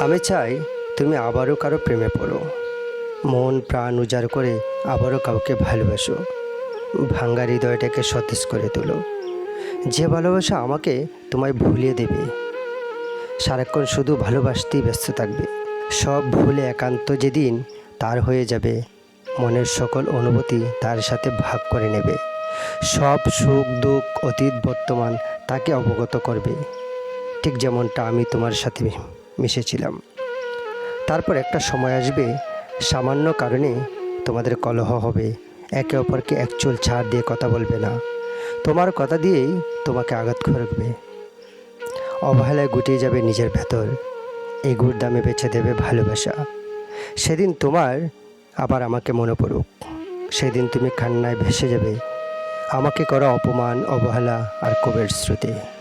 আমি চাই তুমি আবারও কারও প্রেমে পড়ো। মন, প্রাণ উজাড় করে আবারও কাউকে ভালোবাসো। ভাঙ্গা হৃদয়টাকে সতেজ করে তোলো। যে ভালোবাসা আমাকে তোমায় ভুলিয়ে দেবে। সারাক্ষণ শুধু ভালোবাসতেই ব্যস্ত থাকবে। সব ভুলে একান্ত যেদিন তার হয়ে যাবে, মনের সকল অনুভূতি তার সাথে ভাগ করে নেবে। সব সুখ, দুঃখ, অতীত, বর্তমান তাকে অবগত করবে। ঠিক যেমনটা আমি তোমার সাথে মিশেছিলাম। তারপর একটা সময় আসবে, সামান্য কারণে তোমাদের কলহ হবে। একে অপরকে একচুল ছাড় দিয়ে কথা বলবে না। তোমার কথা দিয়েই তোমাকে আঘাত করবে। অবহেলায় গুটিয়ে যাবে নিজের ভেতর। এগুর দামে বেছে দেবে ভালোবাসা। সেদিন তোমার আবার আমাকে মনে পড়ুক। সেদিন তুমি কান্নায় ভেসে যাবে। আমাকে করা অপমান, অবহেলা আর কবের স্রোতে।